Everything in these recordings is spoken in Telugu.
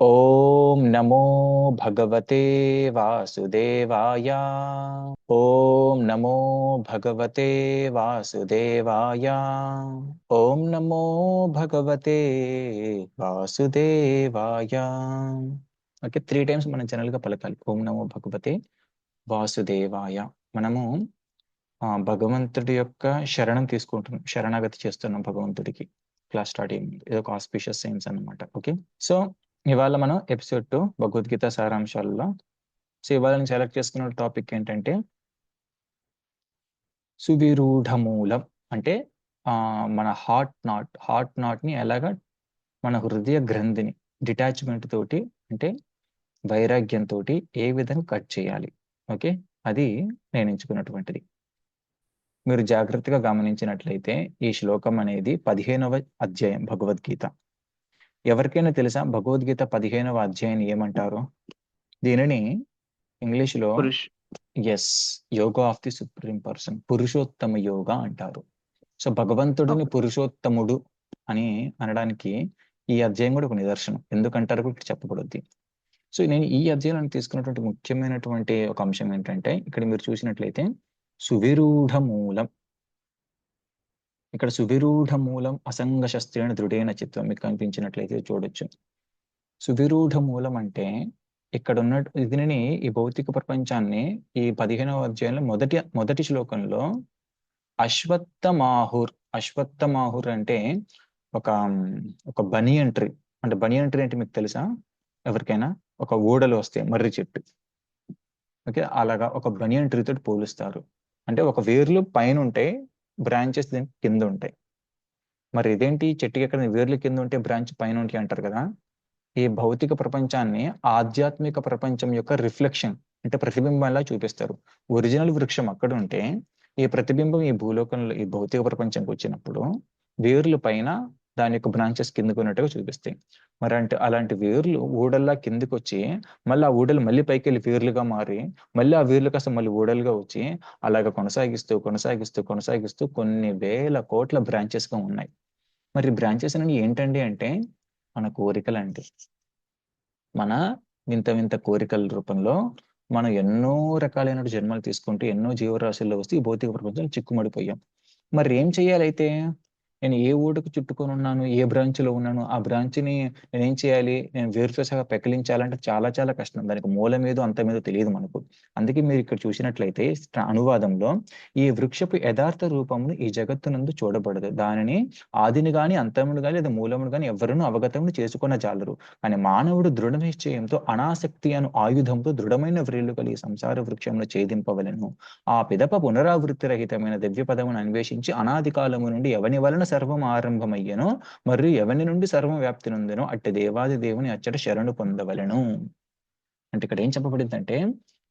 ఓం నమో భగవతే వాసుదేవాయ ఓం నమో భగవతే వాసుదేవాయ ఓం నమో భగవతే వాసుదేవాయ ఓకే త్రీ టైమ్స్ మనం జనరల్గా పలకాలి. ఓం నమో భగవతే వాసుదేవాయ. మనము ఆ భగవంతుడి యొక్క శరణం తీసుకుంటున్నాం. శరణాగతి చేస్తున్నాం భగవంతుడికి. క్లాస్ స్టార్ట్ అయ్యే ఇది ఒక ఆస్పిషియస్ సైన్స్ అన్నమాట. ఓకే సో ఇవాళ మనం ఎపిసోడ్ టూ భగవద్గీత సారాంశాలలో. సో ఇవాళ నేను సెలెక్ట్ చేసుకున్న టాపిక్ ఏంటంటే సువిరూఢ మూలం అంటే మన హార్ట్ నాట్ హార్ట్ నాట్ని ఎలాగ ఎలాగా మన హృదయ గ్రంథిని డిటాచ్మెంట్ తోటి అంటే వైరాగ్యంతో ఏ విధంగా కట్ చేయాలి? ఓకే? అది నేను ఎంచుకున్నటువంటిది. మీరు జాగ్రత్తగా గమనించినట్లయితే ఈ శ్లోకం అనేది పదిహేనవ అధ్యాయం భగవద్గీత. ఎవరికైనా తెలుసా భగవద్గీత పదిహేనవ అధ్యాయం ఏమంటారు? దీనిని ఇంగ్లీష్లో as yoga of the supreme person Purushottama yoga అంటారు. సో భగవంతుడిని పురుషోత్తముడు అని అనడానికి ఈ అధ్యాయం కూడా ఒక నిదర్శనం. ఎందుకంటారు కూడా ఇక్కడ చెప్పబడుద్ది సో నేను ఈ అధ్యాయాన్ని తీసుకున్నటువంటి ముఖ్యమైనటువంటి ఒక అంశం ఏంటంటే ఇక్కడ మీరు చూసినట్లయితే సువిరూఢ మూలం ఇక్కడ సువిరూఢ మూలం అసంగ శస్త్రేణ దృఢైన చిత్వం మీకు కనిపించినట్లయితే చూడొచ్చు. సువిరూఢ మూలం అంటే ఇక్కడ ఉన్న దీనిని ఈ భౌతిక ప్రపంచాన్ని ఈ పదిహేనవ అధ్యాయంలో మొదటి మొదటి శ్లోకంలో అశ్వత్థమాహుర్ అశ్వత్థమాహుర్ అంటే ఒక ఒక బనియన్ ట్రీ. అంటే బనియన్ ట్రీ అంటే మీకు తెలుసా? ఎవరికైనా? ఒక ఊడలు వస్తాయి మర్రి చెట్టు. ఓకే? అలాగా ఒక బనియన్ ట్రీ తోటి పోలుస్తారు. అంటే ఒక వేర్లు పైన ఉంటాయి బ్రాంచెస్ కింద ఉంటాయి. మరి ఇదేంటి? చెట్టుకి ఎక్కడ వేర్లు కింద ఉంటే బ్రాంచ్ పైన ఉంటాయి అంటారు కదా? ఈ భౌతిక ప్రపంచాన్ని ఆధ్యాత్మిక ప్రపంచం యొక్క రిఫ్లెక్షన్ అంటే ప్రతిబింబంలా చూపిస్తారు. ఒరిజినల్ వృక్షం అక్కడ ఉంటే ఈ ప్రతిబింబం ఈ భూలోకంలో ఈ భౌతిక ప్రపంచంకి వచ్చినప్పుడు వేర్లు పైన దాని యొక్క బ్రాంచెస్ కిందకు ఉన్నట్టుగా చూపిస్తాయి. మరి అంటే అలాంటి వేర్లు ఊడల్లా కిందకు వచ్చి మళ్ళీ ఆ ఊడలు మళ్ళీ పైకి వెళ్ళి వేర్లుగా మారి మళ్ళీ ఆ వేర్లు కాస్త మళ్ళీ ఊడలుగా వచ్చి అలాగ కొనసాగిస్తూ కొనసాగిస్తూ కొనసాగిస్తూ కొన్ని వేల కోట్ల బ్రాంచెస్గా ఉన్నాయి. మరి బ్రాంచెస్ అనేవి ఏంటండి అంటే మన కోరికలు మన వింత వింత కోరికల రూపంలో మనం ఎన్నో రకాలైన జన్మలు తీసుకుంటూ ఎన్నో జీవరాశుల్లో వస్తే ఈ భౌతిక ప్రపంచం చిక్కుమడిపోయాం. మరి ఏం చేయాలైతే? నేను ఏ ఊరికి చుట్టుకొని ఉన్నాను ఏ బ్రాంచ్లో ఉన్నాను ఆ బ్రాంచ్ని నేను ఏం చేయాలి? నేను వేరుతో సహా పెకలించాలంటే చాలా చాలా కష్టం. దానికి మూలం ఏదో అంత మీద తెలియదు మనకు. అందుకే మీరు ఇక్కడ చూసినట్లయితే అనువాదంలో ఈ వృక్షపు యథార్థ రూపమును ఈ జగత్తునందు చూడబడదు. దానిని ఆదిని గాని అంతమును గాని లేదా మూలమును గాని ఎవరునూ అవగతమును చేసుకున్న జాలరు. కానీ మానవుడు దృఢ నిశ్చయంతో అనాసక్తి అను ఆయుధంతో దృఢమైన వ్రేళ్ళు కలిగి సంసార వృక్షంలో ఛేదింపవలను. ఆ పిదప పునరావృత్తి రహితమైన దివ్య పదమును అన్వేషించి అనాది కాలము నుండి ఎవని వలన సర్వం ఆరంభమయ్యను మరియు ఎవని నుండి సర్వం వ్యాప్తి నొందెనో అట్టి దేవాది దేవుని అచ్చట శరణు పొందవలను. అంటే ఇక్కడ ఏం చెప్పబడిందంటే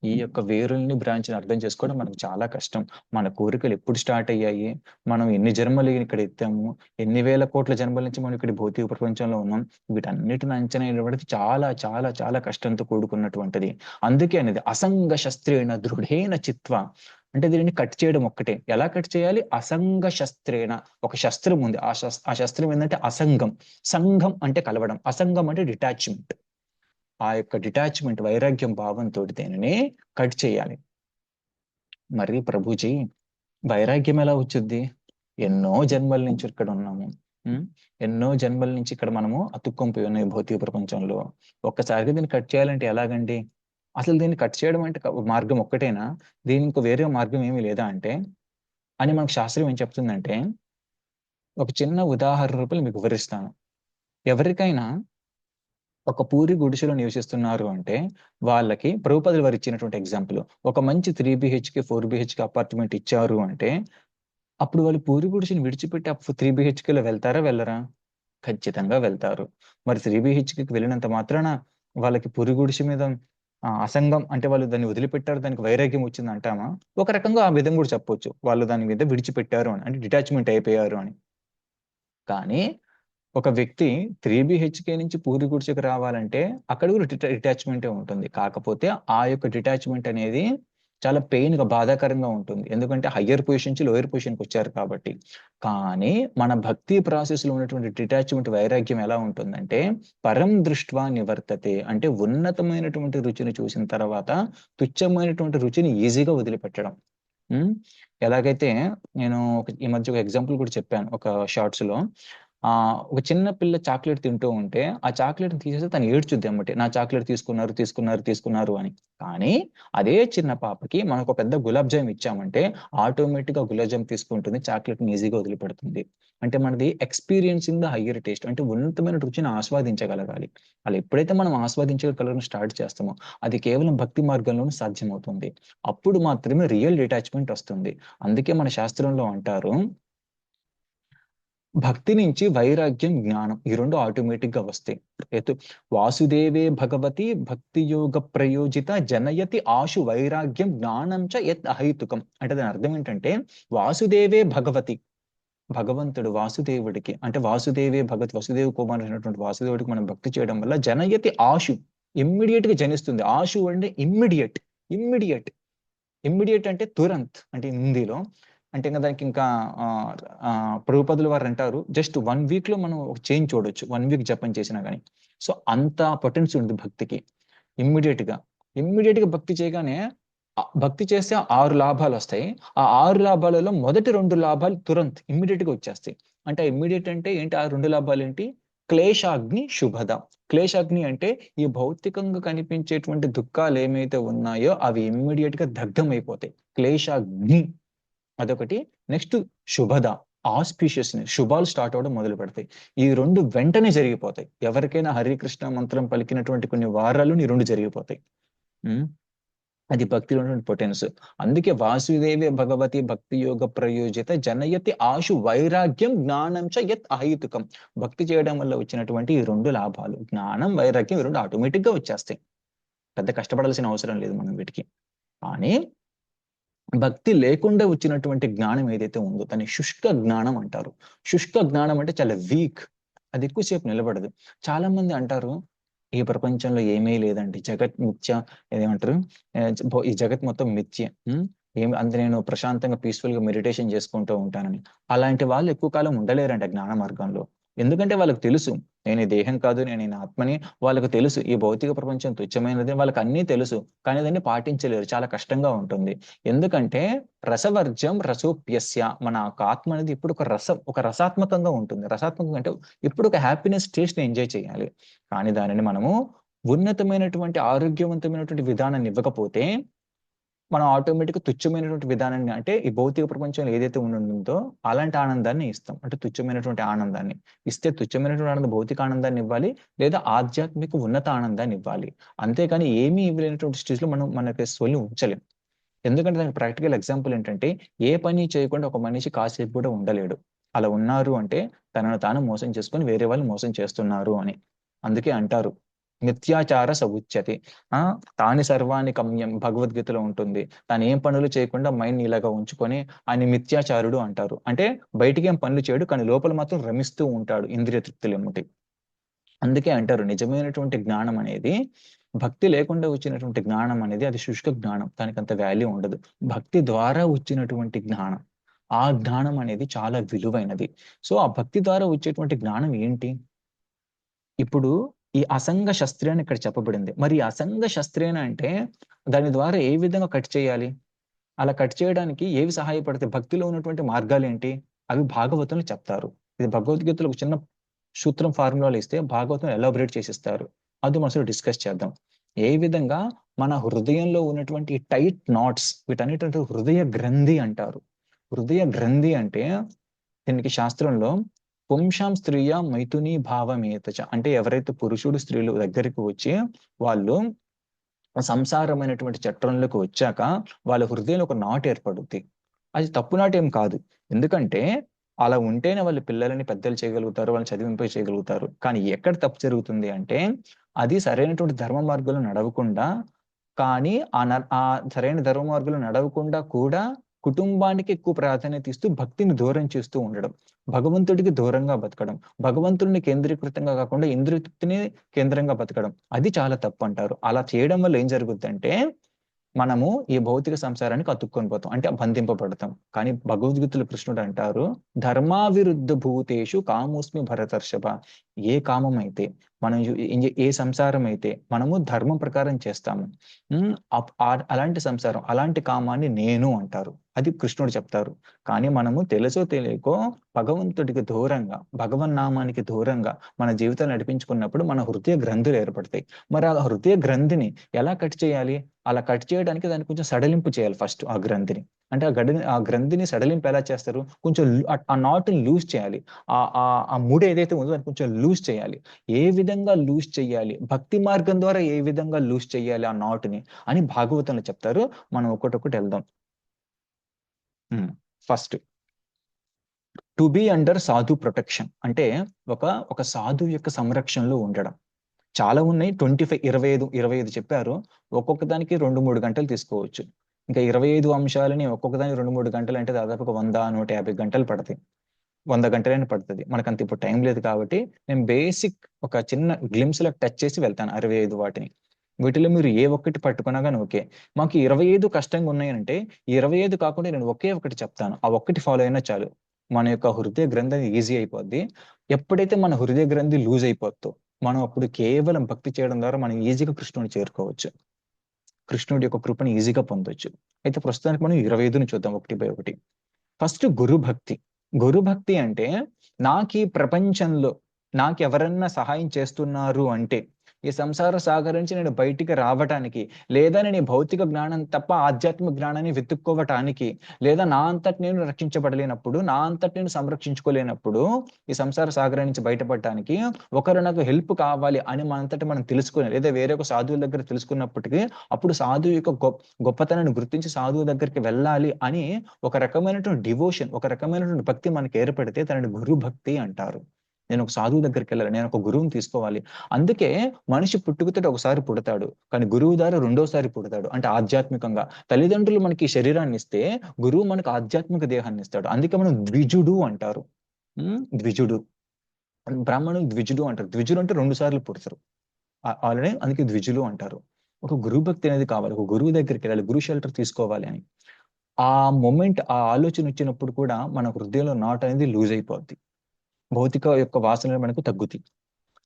ఈ యొక్క వేరుల్ని బ్రాంచ్ని అర్థం చేసుకోవడం మనకు చాలా కష్టం. మన కోరికలు ఎప్పుడు స్టార్ట్ అయ్యాయి? మనం ఎన్ని జన్మలు ఇక్కడ ఎత్తాము? ఎన్ని వేల కోట్ల జన్మల నుంచి మనం ఇక్కడ భౌతిక ప్రపంచంలో ఉన్నాం? వీటన్నిటిని అంచనా వేయడం చాలా చాలా చాలా కష్టంతో కూడుకున్నటువంటిది. అందుకే అనేది అసంగ శస్త్రేణ దృఢేన చిత్వ. అంటే దీనిని కట్ చేయడం ఒక్కటే. ఎలా కట్ చేయాలి? అసంగ శస్త్రేణ. ఒక శస్త్రం ఉంది. ఆ శస్ ఆ శస్త్రం ఏంటంటే అసంగం. సంఘం అంటే కలవడం. అసంగం అంటే డిటాచ్మెంట్ ఆ యొక్క డిటాచ్మెంట్ వైరాగ్యం భావంతో దీనిని కట్ చేయాలి. మరి ప్రభుజీ వైరాగ్యం ఎలా వచ్చుద్ది? ఎన్నో జన్మల నుంచి ఇక్కడ ఉన్నాము. ఎన్నో జన్మల నుంచి ఇక్కడ మనము అతుక్కొనిపోయి ఉన్నాయి భౌతిక ప్రపంచంలో. ఒక్కసారిగా దీన్ని కట్ చేయాలంటే ఎలాగండి? అసలు దీన్ని కట్ చేయడం అంటే మార్గం ఒక్కటేనా? దీనికి వేరే మార్గం ఏమీ లేదా అంటే అని మనకు శాస్త్రం ఏం చెప్తుందంటే ఒక చిన్న ఉదాహరణ రూపంలో మీకు వివరిస్తాను. ఎవరికైనా ఒక పూరి గుడిసెలో నివసిస్తున్నారు అంటే వాళ్ళకి ప్రభుపదులు వారు ఇచ్చినటువంటి ఎగ్జాంపుల్ ఒక మంచి త్రీ బిహెచ్కి ఫోర్ బిహెచ్కి అపార్ట్మెంట్ ఇచ్చారు అంటే అప్పుడు వాళ్ళు పూరి గుడిసెని విడిచిపెట్టి త్రీ బిహెచ్కేలో వెళ్తారా వెళ్ళరా? ఖచ్చితంగా వెళ్తారు. మరి త్రీ బిహెచ్కేకి వెళ్ళినంత మాత్రాన వాళ్ళకి పూరి గుడిసె మీద అసంగం అంటే వాళ్ళు దాన్ని వదిలిపెట్టారు దానికి వైరాగ్యం వచ్చింది అంటామా? ఒక రకంగా ఆ విధంగా కూడా చెప్పొచ్చు. వాళ్ళు దాని మీద విడిచిపెట్టారు అని అంటే డిటాచ్మెంట్ అయిపోయారు అని. కానీ ఒక వ్యక్తి త్రీ బిహెచ్కే నుంచి పూరి గుడిసెకి రావాలంటే అక్కడ కూడా డిటాచ్మెంటే ఉంటుంది. కాకపోతే ఆ యొక్క డిటాచ్మెంట్ అనేది చాలా పెయిన్గా బాధాకరంగా ఉంటుంది. ఎందుకంటే హయ్యర్ పొజిషన్ నుంచి లోయర్ పొజిషన్కి వచ్చారు కాబట్టి. కానీ మన భక్తి ప్రాసెస్లో ఉన్నటువంటి డిటాచ్మెంట్ వైరాగ్యం ఎలా ఉంటుందంటే పరం దృష్ట్వా నివర్తతే అంటే ఉన్నతమైనటువంటి రుచిని చూసిన తర్వాత తుచ్చమైనటువంటి రుచిని ఈజీగా వదిలిపెట్టడం. ఎలాగైతే నేను ఈ మధ్య ఒక ఎగ్జాంపుల్ కూడా చెప్పాను ఒక షార్ట్స్లో ఆ ఒక చిన్న పిల్ల చాక్లెట్ తింటూ ఉంటే ఆ చాక్లెట్ తీసేసి తను ఏడ్చుద్ది అమ్మటే నా చాక్లెట్ తీసుకున్నారు తీసుకున్నారు తీసుకున్నారు అని. కానీ అదే చిన్న పాపకి మనకు ఒక పెద్ద గులాబ్ జామ్ ఇచ్చామంటే ఆటోమేటిక్గా గులాబ్ జామ్ తీసుకుంటుంది చాక్లెట్ ఈజీగా వదిలిపెడుతుంది. అంటే మనది ఎక్స్పీరియన్సింగ్ ద హయ్యర్ టేస్ట్ అంటే ఉన్నతమైన రుచిని ఆస్వాదించగలగాలి. అలా ఎప్పుడైతే మనం ఆస్వాదించగలగడం స్టార్ట్ చేస్తామో అది కేవలం భక్తి మార్గంలోనే సాధ్యమవుతుంది. అప్పుడు మాత్రమే రియల్ డిటాచ్మెంట్ వస్తుంది. అందుకే మన శాస్త్రంలో అంటారు భక్తి నుంచి వైరాగ్యం జ్ఞానం ఈ రెండు ఆటోమేటిక్గా వస్తాయి. ఎత్తు వాసుదేవే భగవతి భక్తి యోగ ప్రయోజిత జనయతి ఆశు వైరాగ్యం జ్ఞానం చ యత్ అహైతుకం. అంటే దాని అర్థం ఏంటంటే వాసుదేవే భగవతి భగవంతుడు వాసుదేవుడికి అంటే వాసుదేవే భగవతి వసుదేవ కుమార్ అయినటువంటి వాసుదేవుడికి మనం భక్తి చేయడం వల్ల జనయతి ఆశు ఇమ్మీడియట్గా జనిస్తుంది. ఆశు అంటే ఇమ్మీడియట్ ఇమ్మీడియట్. ఇమ్మీడియట్ అంటే తురంత్ అంటే హిందీలో అంటే ఇంకా దానికి ఇంకా ప్రభుపదులు వారు అంటారు జస్ట్ వన్ వీక్లో మనం ఒక చేంజ్ చూడొచ్చు. వన్ వీక్ జపం చేసినా కానీ సో అంత పొటెన్షియల్ ఉంది భక్తికి. ఇమ్మీడియట్గా ఇమ్మీడియట్గా భక్తి చేయగానే భక్తి చేస్తే ఆరు లాభాలు వస్తాయి. ఆ ఆరు లాభాలలో మొదటి రెండు లాభాలు తురంత్ ఇమ్మీడియట్గా వచ్చేస్తాయి. అంటే ఇమ్మీడియట్ అంటే ఏంటి? ఆ రెండు లాభాలు ఏంటి? క్లేశాగ్ని శుభద. క్లేశాగ్ని అంటే ఈ భౌతికంగా కనిపించేటువంటి దుఃఖాలు ఏమైతే ఉన్నాయో అవి ఇమ్మీడియట్గా దగ్ధమైపోతాయి. క్లేశాగ్ని. అదొకటి. నెక్స్ట్ శుభద ఆస్పీషియస్ శుభాలు స్టార్ట్ అవడం మొదలు పెడతాయి. ఈ రెండు వెంటనే జరిగిపోతాయి. ఎవరికైనా హరికృష్ణ మంత్రం పలికినటువంటి కొన్ని వారాలు ఈ రెండు జరిగిపోతాయి. అది భక్తిలో ఉన్నటువంటి పొటెన్స్ అందుకే వాసుదేవే భగవతి భక్తి యోగ ప్రయోజిత జనయతి ఆశు వైరాగ్యం జ్ఞానం చ యత్ అహైతుకం. భక్తి చేయడం వల్ల వచ్చినటువంటి ఈ రెండు లాభాలు జ్ఞానం వైరాగ్యం ఈ రెండు ఆటోమేటిక్గా వచ్చేస్తాయి. పెద్ద కష్టపడాల్సిన అవసరం లేదు మనం వీటికి. కానీ భక్తి లేకుండా వచ్చినటువంటి జ్ఞానం ఏదైతే ఉందో దాన్ని శుష్క జ్ఞానం అంటారు. శుష్క జ్ఞానం అంటే చాలా వీక్. అది ఎక్కువసేపు నిలబడదు. చాలా మంది అంటారు ఈ ప్రపంచంలో ఏమీ లేదండి. జగత్ మిథ్య ఏదేమంటారు ఈ జగత్ మొత్తం మిథ్య. ఏమి అంత నేను ప్రశాంతంగా పీస్ఫుల్గా మెడిటేషన్ చేసుకుంటూ ఉంటానని. అలాంటి వాళ్ళు ఎక్కువ కాలం ఉండలేరంట జ్ఞాన మార్గంలో. ఎందుకంటే వాళ్ళకి తెలుసు నేను ఈ దేహం కాదు నేను ఈ ఆత్మని వాళ్ళకు తెలుసు ఈ భౌతిక ప్రపంచం తుచ్చమైనది వాళ్ళకి అన్నీ తెలుసు కానీ దాన్ని పాటించలేరు చాలా కష్టంగా ఉంటుంది. ఎందుకంటే రసవర్జం రసోప్యస్య మన ఆత్మ అనేది ఇప్పుడు ఒక రసం ఒక రసాత్మకంగా ఉంటుంది. రసాత్మకంగా అంటే ఇప్పుడు ఒక హ్యాపీనెస్ టేస్ట్ని ఎంజాయ్ చేయాలి. కానీ దానిని మనము ఉన్నతమైనటువంటి ఆరోగ్యవంతమైనటువంటి విధానాన్ని ఇవ్వకపోతే మనం ఆటోమేటిక్ తుచ్చమైనటువంటి విధానాన్ని అంటే ఈ భౌతిక ప్రపంచంలో ఏదైతే ఉంటుందో అలాంటి ఆనందాన్ని ఇస్తాం. అంటే తుచ్చమైనటువంటి ఆనందాన్ని ఇస్తే తుచ్చమైనటువంటి ఆనందం భౌతిక ఆనందాన్ని ఇవ్వాలి లేదా ఆధ్యాత్మిక ఉన్నత ఆనందాన్ని ఇవ్వాలి. అంతేకాని ఏమీ ఇవ్వలేనటువంటి స్టేజ్లో మనం మనకి సొల్లి ఉంచలేం. ఎందుకంటే దానికి ప్రాక్టికల్ ఎగ్జాంపుల్ ఏంటంటే ఏ పని చేయకుండా ఒక మనిషి కాసేపు కూడా ఉండలేడు. అలా ఉన్నారు అంటే తనను తాను మోసం చేసుకొని వేరే వాళ్ళు మోసం చేస్తున్నారు అని. అందుకే అంటారు నిత్యాచార సవుచ్యతే ఆ తాని సర్వాన్ని కమ్యం భగవద్గీతలో ఉంటుంది. తాను ఏం పనులు చేయకుండా మైండ్ ఇలాగా ఉంచుకొని ఆయన మిథ్యాచారుడు అంటారు. అంటే బయటికి ఏం పనులు చేయడు కానీ లోపల మాత్రం రమిస్తూ ఉంటాడు ఇంద్రియ తృప్తులు ఏమిటి. అందుకే అంటారు నిజమైనటువంటి జ్ఞానం అనేది భక్తి లేకుండా వచ్చినటువంటి జ్ఞానం అనేది అది శుష్క జ్ఞానం. దానికి అంత వాల్యూ ఉండదు. భక్తి ద్వారా వచ్చినటువంటి జ్ఞానం. ఆ జ్ఞానం అనేది చాలా విలువైనది. సో ఆ భక్తి ద్వారా వచ్చేటువంటి జ్ఞానం ఏంటి? ఇప్పుడు ఈ అసంగ శస్త్రేణ ఇక్కడ చెప్పబడింది. మరి అసంగ శస్త్రేణ అంటే దాని ద్వారా ఏ విధంగా కట్ చేయాలి? అలా కట్ చేయడానికి ఏవి సహాయపడతాయి? భక్తిలో ఉన్నటువంటి మార్గాలు ఏంటి? అవి భాగవతంలో చెప్తారు. ఇది భగవద్గీతలో ఒక చిన్న సూత్రం ఫార్ములాలు ఇస్తే భాగవతం ఎలాబరేట్ చేసిస్తారు. అది మనసులో డిస్కస్ చేద్దాం. ఏ విధంగా మన హృదయంలో ఉన్నటువంటి టైట్ నాట్స్ వీటన్నిటి హృదయ గ్రంథి అంటారు. హృదయ గ్రంథి అంటే దీనికి శాస్త్రంలో పుంషాం స్త్రీయ మైథుని భావమేతచ అంటే ఎవరైతే పురుషుడు స్త్రీలు దగ్గరికి వచ్చి వాళ్ళు సంసారమైనటువంటి చట్టంలోకి వచ్చాక వాళ్ళ హృదయంలో ఒక నాటు ఏర్పడుద్ది. అది తప్పు నాటు ఏం కాదు. ఎందుకంటే అలా ఉంటేనే వాళ్ళ పిల్లలని పెద్దలు చేయగలుగుతారు వాళ్ళని చదివింపై చేయగలుగుతారు. కానీ ఎక్కడ తప్పు జరుగుతుంది అంటే అది సరైనటువంటి ధర్మ మార్గంలో నడవకుండా కానీ ఆ న- ఆ సరైన ధర్మ మార్గంలో నడవకుండా కూడా కుటుంబానికి ఎక్కువ ప్రాధాన్యత ఇస్తూ భక్తిని దూరం చేస్తూ ఉండడం. భగవంతుడికి దూరంగా బతకడం భగవంతుడిని కేంద్రీకృతంగా కాకుండా ఇంద్రియతృప్తిని కేంద్రంగా బతకడం అది చాలా తప్పు అంటారు అలా చేయడం వల్ల ఏం జరుగుద్దంటే మనము ఈ భౌతిక సంసారానికి అతుక్కొని పోతాం అంటే బంధింపబడతాం. కానీ భగవద్గీతలు కృష్ణుడు అంటారు ధర్మావిరుద్ధ భూతేషు కామోస్మి భరతర్షభ. ఏ కామం అయితే మనం ఏ- సంసారం అయితే మనము ధర్మం ప్రకారం చేస్తాము అలాంటి సంసారం అలాంటి కామాన్ని నేను అంటారు. అది కృష్ణుడు చెప్తారు. కానీ మనము తెలుసో తెలియకో భగవంతుడికి దూరంగా భగవన్ నామానికి దూరంగా మన జీవితం నడిపించుకున్నప్పుడు మన హృదయ గ్రంథులు ఏర్పడతాయి. మరి ఆ హృదయ గ్రంథిని ఎలా కట్ చేయాలి? అలా కట్ చేయడానికి దాన్ని కొంచెం సడలింపు చేయాలి ఫస్ట్ ఆ గ్రంథిని. అంటే ఆ గడిని ఆ గ్రంథిని సడలింపు ఎలా చేస్తారు? కొంచెం ఆ- నాట్ని లూజ్ చేయాలి. ఆ ఆ ఆ ముడి ఏదైతే ఉందో దాన్ని కొంచెం లూజ్ చేయాలి. ఏ విధంగా లూజ్ చేయాలి? భక్తి మార్గం ద్వారా ఏ విధంగా లూజ్ చేయాలి ఆ నాటుని అని భాగవతంలో చెప్తారు. మనం ఒకటొకటి వెళ్దాం. First to be under sadhu protection అంటే ఒక ఒక సాధు యొక్క సంరక్షణలో ఉండడం. చాలా ఉన్నాయి. ట్వంటీ ఫైవ్ ఇరవై ఐదు ఇరవై ఐదు చెప్పారు. ఒక్కొక్క దానికి రెండు మూడు గంటలు తీసుకోవచ్చు. ఇంకా ఇరవై ఐదు అంశాలని ఒక్కొక్క దానికి రెండు మూడు గంటలు అంటే దాదాపు ఒక వంద నూట యాభై గంటలు పడతాయి. వంద గంటలైనా పడుతుంది. మనకు అంత ఇప్పుడు టైం లేదు కాబట్టి నేను బేసిక్ ఒక చిన్న గ్లిమ్స్లో టచ్ చేసి వెళ్తాను అరవై ఐదు వాటిని. వీటిలో మీరు ఏ ఒక్కటి పట్టుకున్నా కానీ ఓకే. మాకు ఇరవై ఐదు కష్టంగా ఉన్నాయంటే ఇరవై ఐదు కాకుండా నేను ఒకే ఒకటి చెప్తాను. ఆ ఒక్కటి ఫాలో అయినా చాలు. మన యొక్క హృదయ గ్రంథి ఈజీ అయిపోద్ది. ఎప్పుడైతే మన హృదయ గ్రంథి లూజ్ అయిపోద్దో మనం అప్పుడు కేవలం భక్తి చేయడం ద్వారా మనం ఈజీగా కృష్ణుని చేరుకోవచ్చు. కృష్ణుడి యొక్క కృపను ఈజీగా పొందొచ్చు. అయితే ప్రస్తుతానికి మనం ఇరవై ఐదుని చూద్దాం ఒకటి బై ఒకటి. ఫస్ట్ గురు భక్తి. గురు భక్తి అంటే నాకు ఈ ప్రపంచంలో నాకు ఎవరన్నా సహాయం చేస్తున్నారు అంటే ఈ సంసార సాగర్ నుంచి నేను బయటికి రావటానికి లేదా నేను భౌతిక జ్ఞానం తప్ప ఆధ్యాత్మిక జ్ఞానాన్ని వెతుక్కోవటానికి లేదా నా అంతటి నేను రక్షించబడలేనప్పుడు నా అంతటి నేను సంరక్షించుకోలేనప్పుడు ఈ సంసార సాగరం నుంచి బయటపడటానికి ఒకరు నాకు హెల్ప్ కావాలి అని మనంతటి మనం తెలుసుకుని లేదా వేరే ఒక సాధువుల దగ్గర తెలుసుకున్నప్పటికీ అప్పుడు సాధువు యొక్క గొప్ప గొప్పతనాన్ని గుర్తించి సాధువు దగ్గరికి వెళ్ళాలి అని ఒక రకమైనటువంటి డివోషన్ ఒక రకమైనటువంటి భక్తి మనకి ఏర్పడితే దానిని గురు భక్తి అంటారు. నేను ఒక సాధువు దగ్గరికి వెళ్ళాలి నేను ఒక గురువుని తీసుకోవాలి. అందుకే మనిషి పుట్టుకతో ఒకసారి పుడతాడు కానీ గురువు ద్వారా రెండోసారి పుడతాడు. అంటే ఆధ్యాత్మికంగా. తల్లిదండ్రులు మనకి శరీరాన్ని ఇస్తే గురువు మనకు ఆధ్యాత్మిక దేహాన్ని ఇస్తాడు. అందుకే మనం ద్విజుడు అంటారు. ద్విజుడు. బ్రాహ్మణులు ద్విజుడు అంటారు. ద్విజుడు అంటే రెండు సార్లు పుడతారు. ఆల్రెడీ అందుకే ద్విజులు అంటారు. ఒక గురువు భక్తి అనేది కావాలి. ఒక గురువు దగ్గరికి వెళ్ళాలి గురు షెల్టర్ తీసుకోవాలి అని. ఆ మూమెంట్ ఆ ఆలోచన వచ్చినప్పుడు కూడా మన హృదయంలో నాట్ అనేది లూజ్ అయిపోద్ది. భౌతిక యొక్క వాసనలు మనకు తగ్గుతాయి.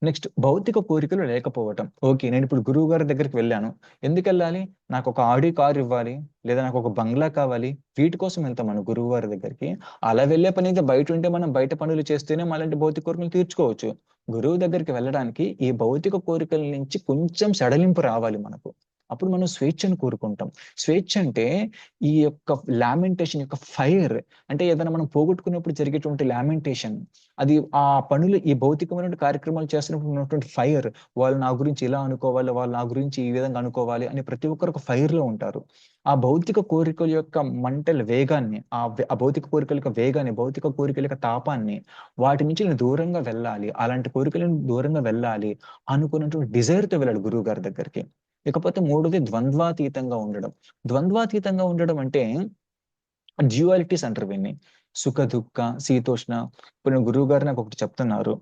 నెక్స్ట్ భౌతిక కోరికలు లేకపోవటం. ఓకే నేను ఇప్పుడు గురువు గారి దగ్గరికి వెళ్ళాను. ఎందుకు వెళ్ళాలి? నాకు ఒక ఆడి కార్ ఇవ్వాలి లేదా నాకు ఒక బంగ్లా కావాలి. వీటి కోసం వెళ్తాం మనం గురువు గారి దగ్గరికి. అలా వెళ్ళే పని అయితే బయట ఉంటే మనం బయట పనులు చేస్తేనే అలాంటి భౌతిక కోరికలు తీర్చుకోవచ్చు. గురువు దగ్గరికి వెళ్ళడానికి ఈ భౌతిక కోరికల నుంచి కొంచెం సడలింపు రావాలి మనకు. అప్పుడు మనం స్వేచ్ఛను కోరుకుంటాం. స్వేచ్ఛ అంటే ఈ యొక్క లామెంటేషన్ యొక్క ఫైర్ అంటే ఏదైనా మనం పోగొట్టుకున్నప్పుడు జరిగేటువంటి లామెంటేషన్ అది ఆ పనులు ఈ భౌతికమైనటువంటి కార్యక్రమాలు చేస్తున్నప్పుడు ఉన్నటువంటి ఫైర్ వాళ్ళు నా గురించి ఇలా అనుకోవాలి వాళ్ళు నా గురించి ఈ విధంగా అనుకోవాలి అని ప్రతి ఒక్కరు ఒక ఫైర్లో ఉంటారు. ఆ భౌతిక కోరికల యొక్క మంటల వేగాన్ని ఆ భౌతిక కోరికల యొక్క వేగాన్ని భౌతిక కోరికల యొక్క తాపాన్ని వాటి నుంచి నేను దూరంగా వెళ్ళాలి. అలాంటి కోరికలను దూరంగా వెళ్ళాలి అనుకున్నటువంటి డిజైర్తో తో వెళ్ళాడు గురువు గారి దగ్గరికి. ఇకపోతే మూడోది ద్వంద్వాతీతంగా ఉండడం. ద్వంద్వాతీతంగా ఉండడం అంటే డ్యూయాలిటీస్ అంటారు వీన్ని. సుఖ దుఃఖ శీతోష్ణ. ఇప్పుడు నేను గురువు గారు నాకు ఒకటి చెప్తున్నారు.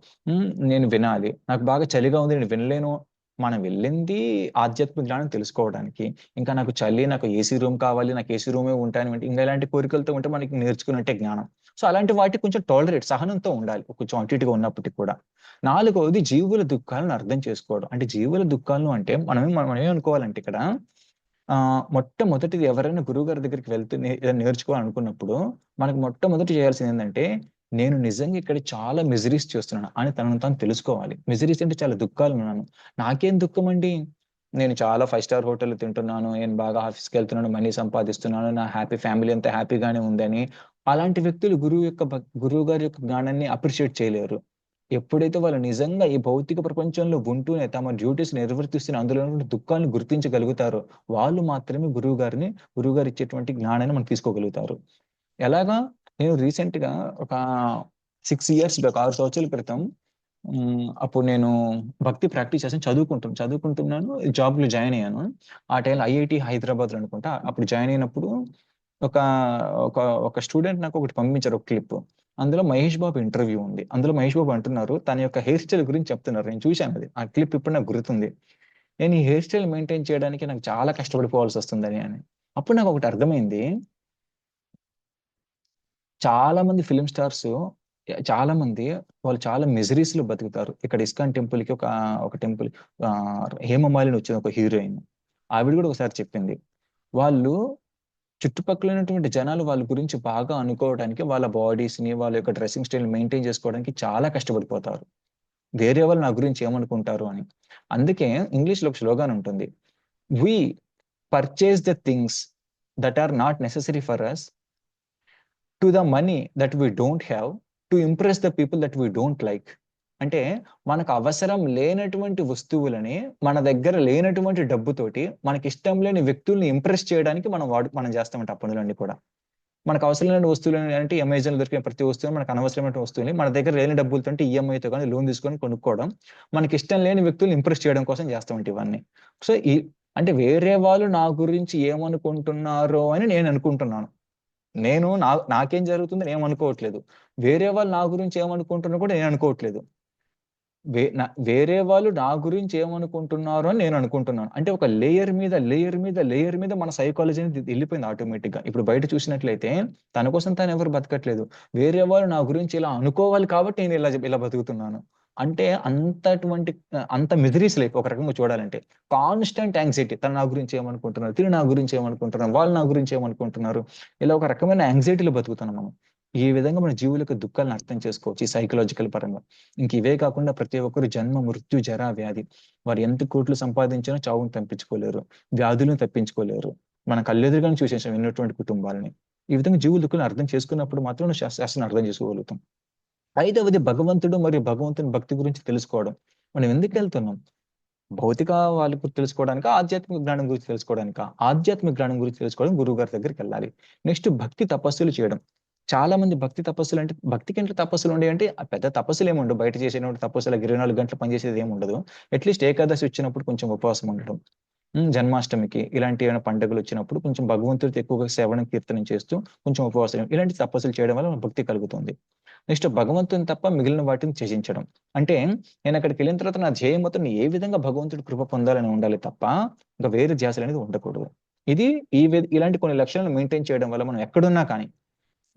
నేను వినాలి. నాకు బాగా చలిగా ఉంది నేను వినలేను. మనం వెళ్ళింది ఆధ్యాత్మిక జ్ఞానం తెలుసుకోవడానికి. ఇంకా నాకు చలి నాకు ఏసీ రూమ్ కావాలి నాకు ఏసీ రూమే ఉంటాను ఇంకా ఇలాంటి కోరికలతో ఉంటే మనకి నేర్చుకున్నట్టే జ్ఞానం. సో అలాంటి వాటికి కొంచెం టాలరేట్ సహనంతో ఉండాలి కొంచెం అటుగా ఉన్నప్పటికీ కూడా. నాలుగవది జీవుల దుఃఖాలను అర్థం చేసుకోవడం. అంటే జీవుల దుఃఖాలను అంటే మనం మనం ఏమనుకోవాలంటే ఇక్కడ ఆ మొట్టమొదటిది ఎవరైనా గురువు గారి దగ్గరికి వెళ్తూ ఏదైనా నేర్చుకోవాలనుకున్నప్పుడు మనకు మొట్టమొదటి చేయాల్సింది ఏంటంటే నేను నిజంగా ఇక్కడ చాలా మిజరీస్ చేస్తున్నాను అని తనను తాను తెలుసుకోవాలి. మిజరీస్ అంటే చాలా దుఃఖాలు ఉన్నాను. నాకేం దుఃఖం అండి? నేను చాలా ఫైవ్ స్టార్ హోటల్ తింటున్నాను నేను బాగా ఆఫీస్కి వెళ్తున్నాను మనీ సంపాదిస్తున్నాను నా హ్యాపీ ఫ్యామిలీ అంతా హ్యాపీగానే ఉందని అలాంటి వ్యక్తులు గురువు యొక్క గురువు గారి యొక్క జ్ఞానాన్ని అప్రిషియేట్ చేయలేరు. ఎప్పుడైతే వాళ్ళు నిజంగా ఈ భౌతిక ప్రపంచంలో ఉంటూనే తమ డ్యూటీస్ నిర్వర్తిస్తున్న అందులో ఉన్నటువంటి దుఃఖాలను గుర్తించగలుగుతారో వాళ్ళు మాత్రమే గురువు గారిని గురువు గారు ఇచ్చేటువంటి జ్ఞానాన్ని మనం తీసుకోగలుగుతారు. ఎలాగా? నేను రీసెంట్గా ఒక సిక్స్ ఇయర్స్ బ్యాక్ ఆరు సంవత్సరాల క్రితం అప్పుడు నేను భక్తి ప్రాక్టీస్ చేసాను చదువుకుంటాను చదువుకుంటున్నాను జాబ్లో జాయిన్ అయ్యాను. ఆ టైంలో ఐఐటి హైదరాబాద్ అనుకుంటా అప్పుడు జాయిన్ అయినప్పుడు ఒక ఒక ఒక స్టూడెంట్ నాకు ఒకటి పంపించారు ఒక క్లిప్ అందులో మహేష్ బాబు ఇంటర్వ్యూ ఉంది. అందులో మహేష్ బాబు అంటున్నారు తన యొక్క హెయిర్ స్టైల్ గురించి చెప్తున్నారు. నేను చూశాను అది. ఆ క్లిప్ ఇప్పుడు నాకు గుర్తుంది. నేను ఈ హెయిర్ స్టైల్ మెయింటైన్ చేయడానికి నాకు చాలా కష్టపడిపోవాల్సి వస్తుందని అని. అప్పుడు నాకు ఒకటి అర్థమైంది. చాలా మంది ఫిలిం స్టార్స్ చాలా మంది వాళ్ళు చాలా మిజరీస్లో బతుకుతారు. ఇక్కడ ఇస్కాన్ టెంపుల్కి ఒక ఒక టెంపుల్ హేమమాలిని వచ్చిన ఒక హీరోయిన్ ఆవిడ కూడా ఒకసారి చెప్పింది. వాళ్ళు చుట్టుపక్కల ఉన్నటువంటి జనాలు వాళ్ళ గురించి బాగా అనుకోవడానికి వాళ్ళ బాడీస్ని వాళ్ళ యొక్క డ్రెస్సింగ్ స్టైల్ మెయింటైన్ చేసుకోవడానికి చాలా కష్టపడిపోతారు. వేరే వాళ్ళు నా గురించి ఏమనుకుంటారు అని. అందుకే ఇంగ్లీష్లో ఒక స్లోగాన్ ఉంటుంది. We purchase the things that are not necessary for us to the money that we don't have to impress the people that we don't like అంటే మనకు అవసరం లేనటువంటి వస్తువులని మన దగ్గర లేనటువంటి డబ్బుతోటి మనకి ఇష్టం లేని వ్యక్తుల్ని ఇంప్రెస్ చేయడానికి మనం వాడు మనం చేస్తామంట ఆ పనులన్నీ కూడా. మనకు అవసరమైన వస్తువులు అంటే అమెజాన్ దొరికిన ప్రతి వస్తువు మనకు అనవసరమైన వస్తువుని మన దగ్గర లేని డబ్బులతో ఈఎంఐతో కానీ లోన్ తీసుకొని కొనుక్కోవడం మనకి ఇష్టం లేని వ్యక్తులు ఇంప్రెస్ చేయడం కోసం చేస్తామంట ఇవన్నీ. సో ఈ అంటే వేరే వాళ్ళు నా గురించి ఏమనుకుంటున్నారో అని నేను అనుకుంటున్నాను. నేను నా నాకేం జరుగుతుంది నేను అనుకోవట్లేదు వేరే వాళ్ళు నా గురించి ఏమనుకుంటున్నా కూడా నేను అనుకోవట్లేదు. వే నా వేరే వాళ్ళు నా గురించి ఏమనుకుంటున్నారు అని నేను అనుకుంటున్నాను. అంటే ఒక లేయర్ మీద లేయర్ మీద లేయర్ మీద మన సైకాలజీ అనేది వెళ్ళిపోయింది ఆటోమేటిక్గా ఇప్పుడు బయట చూసినట్లయితే తన కోసం తను ఎవరు బతకట్లేదు. వేరే వాళ్ళు నా గురించి ఇలా అనుకోవాలి కాబట్టి నేను ఇలా ఇలా బతుకుతున్నాను. అంటే అంతటువంటి అంత మిజరీస్ లైఫ్ ఒక రకంగా చూడాలంటే కాన్స్టెంట్ యాంగ్జైటీ తను నా గురించి ఏమనుకుంటున్నారు? తిరిగి నా గురించి ఏమనుకుంటున్నారు? వాళ్ళు నా గురించి ఏమనుకుంటున్నారు? ఇలా ఒక రకమైన యాంగ్జైటీలో బతుకుతున్నాం మనం. ఈ విధంగా మన జీవులకు దుఃఖాలను అర్థం చేసుకోవచ్చు ఈ సైకలాజికల్ పరంగా. ఇంక ఇవే కాకుండా ప్రతి ఒక్కరు జన్మ మృత్యు జర వ్యాధి. వారు ఎంత కోట్లు సంపాదించినా చావును తప్పించుకోలేరు వ్యాధులను తప్పించుకోలేరు. మన కళ్ళెదురుగానే చూసేసాం ఎన్నటువంటి కుటుంబాలని. ఈ విధంగా జీవుల దుఃఖాలను అర్థం చేసుకున్నప్పుడు మాత్రం శాస్త్రాన్ని అర్థం చేసుకోగలుగుతాం. ఐదవది భగవంతుడు మరియు భగవంతుని భక్తి గురించి తెలుసుకోవడం. మనం ఎందుకు వెళ్తున్నాం? భౌతిక వాళ్ళ గురించి తెలుసుకోవడానికి ఆధ్యాత్మిక జ్ఞానం గురించి తెలుసుకోవడానికి? ఆధ్యాత్మిక జ్ఞానం గురించి తెలుసుకోవడం గురువు గారి దగ్గరికి వెళ్ళాలి. నెక్స్ట్ భక్తి తపస్సులు చేయడం. చాలా మంది భక్తి తపస్సులు అంటే భక్తికి ఇంట్లో తపస్సులు ఉండే అంటే పెద్ద తపస్సులు ఏముండవు బయట చేసేటువంటి తపస్సులు ఇరవై నాలుగు గంటలు పనిచేసేది ఏమి ఉండదు. అట్లీస్ట్ ఏకాదశి వచ్చినప్పుడు కొంచెం ఉపవాసం ఉండడం జన్మాష్టమికి ఇలాంటి ఏమైనా పండుగలు వచ్చినప్పుడు కొంచెం భగవంతుడితో ఎక్కువగా సేవనం కీర్తనం చేస్తూ కొంచెం ఉపవాసం ఇలాంటి తపస్సులు చేయడం వల్ల భక్తి కలుగుతుంది. నెక్స్ట్ భగవంతుని తప్ప మిగిలిన వాటిని త్యజించడం. అంటే నేను అక్కడికి వెళ్ళిన తర్వాత నా ధ్యేయం మొత్తం ఏ విధంగా భగవంతుడి కృప పొందాలని ఉండాలి తప్ప ఇంకా వేరే ధ్యాసలు అనేది ఉండకూడదు. ఇది ఈ ఇలాంటి కొన్ని లక్షణాలు మెయింటైన్ చేయడం వల్ల మనం ఎక్కడున్నా కానీ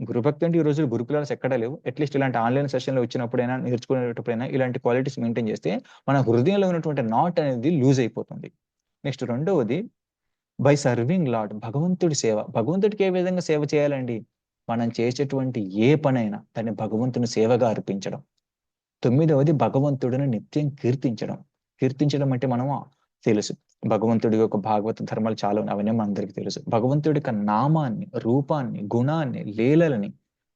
గురుభక్తి అంటే ఈ రోజు గురుకులాలు ఎక్కడా లేవు. అట్లీస్ట్ ఇలాంటి ఆన్లైన్ సెషన్లో వచ్చినప్పుడైనా నేర్చుకునేటప్పుడైనా ఇలాంటి క్వాలిటీస్ మెయింటైన్ చేస్తే మన హృదయంలో ఉన్నటువంటి నాట్ అనేది లూజ్ అయిపోతుంది. నెక్స్ట్ రెండవది బై సర్వింగ్ లాడ్ భగవంతుడి సేవ. భగవంతుడికి ఏ విధంగా సేవ చేయాలండి? మనం చేసేటువంటి ఏ పనైనా దాన్ని భగవంతుని సేవగా అర్పించడం. తొమ్మిదవది భగవంతుడిని నిత్యం కీర్తించడం. కీర్తించడం అంటే మనం తెలుసు. భగవంతుడి యొక్క భాగవత ధర్మాలు చాలా ఉన్నాయి. అవన్నీ మనందరికీ తెలుసు. భగవంతుడి యొక్క నామాన్ని రూపాన్ని గుణాన్ని లీలలని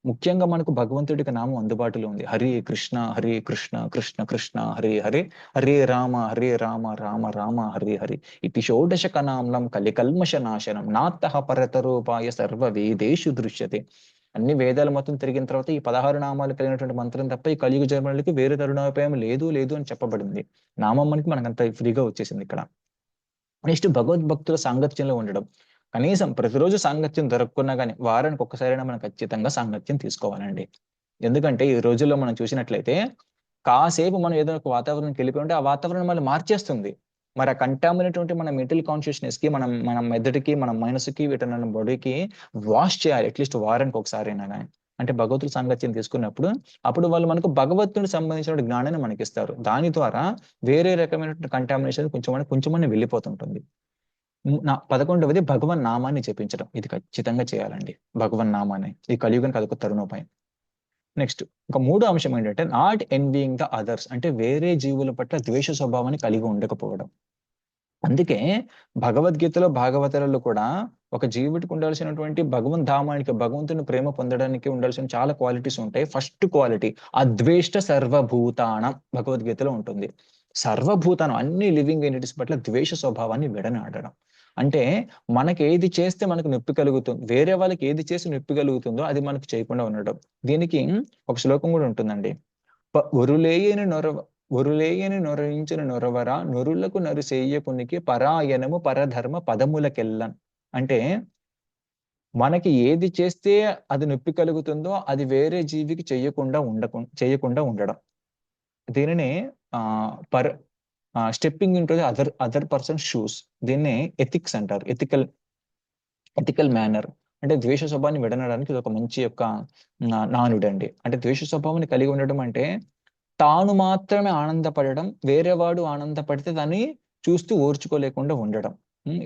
ముఖ్యంగా మనకు భగవంతుడి యొక్క నామం అందుబాటులో ఉంది. హరే కృష్ణ హరే కృష్ణ కృష్ణ కృష్ణ హరే హరే హరే రామ హరే రామ రామ రామ హరే హరి. ఇది షోడశ కనాంనం కలికల్మష నాశనం. నాత్త పరతరూపాయ సర్వ వేదేషు దృశ్యతే. అన్ని వేదాలు మొత్తం తిరిగిన తర్వాత ఈ పదహారు నామాలు కలిగినటువంటి మంత్రం తప్ప ఈ కలియుగ జన్మలకి వేరే తరుణోపాయం లేదు లేదు అని చెప్పబడింది. నామం మనకి మనకంత ఫ్రీగా వచ్చేసింది ఇక్కడ. నెక్స్ట్ భగవద్భక్తుల సాంగత్యంలో ఉండడం. కనీసం ప్రతిరోజు సాంగత్యం దొరకకున్నా కానీ వారానికి ఒక్కసారైనా మనం ఖచ్చితంగా సాంగత్యం తీసుకోవాలండి. ఎందుకంటే ఈ రోజుల్లో మనం చూసినట్లయితే కాసేపు మనం ఏదో ఒక వాతావరణంకి వెళ్ళిపోయి ఉంటే ఆ వాతావరణం మళ్ళీ మార్చేస్తుంది. మరి ఆ కంటామినేటువంటి మన మెంటల్ కాన్షియస్నెస్కి మనం మన మెదడుకి మన మనసుకి వీటన్న బాడీకి వాష్ చేయాలి అట్లీస్ట్ వారానికి ఒకసారైనా కానీ అంటే భగవతుల సాంగత్యం తీసుకున్నప్పుడు అప్పుడు వాళ్ళు మనకు భగవత్తుడికి సంబంధించిన జ్ఞానాన్ని మనకి ఇస్తారు దాని ద్వారా వేరే రకమైనటువంటి కంటామినేషన్ కొంచెం కొంచెం వెళ్ళిపోతుంటుంది. నా పదకొండవది భగవన్ నామాన్ని చెప్పించడం ఇది ఖచ్చితంగా చేయాలండి. భగవన్ నామాన్ని. ఈ కలియుగానికి అదొక తరుణోపాయం. నెక్స్ట్ ఒక మూడో అంశం ఏంటంటే నాట్ ఎన్వియింగ్ ద అదర్స్ అంటే వేరే జీవుల పట్ల ద్వేష స్వభావాన్ని కలిగి ఉండకపోవడం. అందుకే భగవద్గీతలో భాగవతలలో కూడా ఒక జీవుడికి ఉండాల్సినటువంటి భగవంత్ ధామానికి భగవంతుని ప్రేమ పొందడానికి ఉండాల్సిన చాలా క్వాలిటీస్ ఉంటాయి. ఫస్ట్ క్వాలిటీ అద్వేష్ట సర్వభూతానం భగవద్గీతలో ఉంటుంది. సర్వభూతానం అన్ని లివింగ్ యూనిటీస్ పట్ల ద్వేష స్వభావాన్ని విడనాడడం. అంటే మనకి ఏది చేస్తే మనకు నొప్పి కలుగుతుంది వేరే వాళ్ళకి ఏది చేసి నొప్పి కలుగుతుందో అది మనకు చేయకుండా ఉండడం. దీనికి ఒక శ్లోకం కూడా ఉంటుందండి. ఒరులేయని నొరవ ఒరులేయని నొరయించిన నొరవర నొరులకు నరుసేయకునికి పరాయణము పరధర్మ పదములకెళ్ళన్ అంటే మనకి ఏది చేస్తే అది నొప్పి కలుగుతుందో అది వేరే జీవికి చేయకుండా ఉండకు చేయకుండా ఉండడం. దీనిని ఆ per stepping into other other person shoes. దీన్ని ఎథిక్స్ అంటారు. Ethical ethical manner. అంటే ద్వేష స్వభావాన్ని విడనడానికి ఇది ఒక మంచి యొక్క నానుడండి. అంటే ద్వేష స్వభావాన్ని కలిగి ఉండడం అంటే తాను మాత్రమే ఆనందపడడం వేరే వాడు ఆనందపడితే దాన్ని చూస్తూ ఓర్చుకోలేకుండా ఉండడం.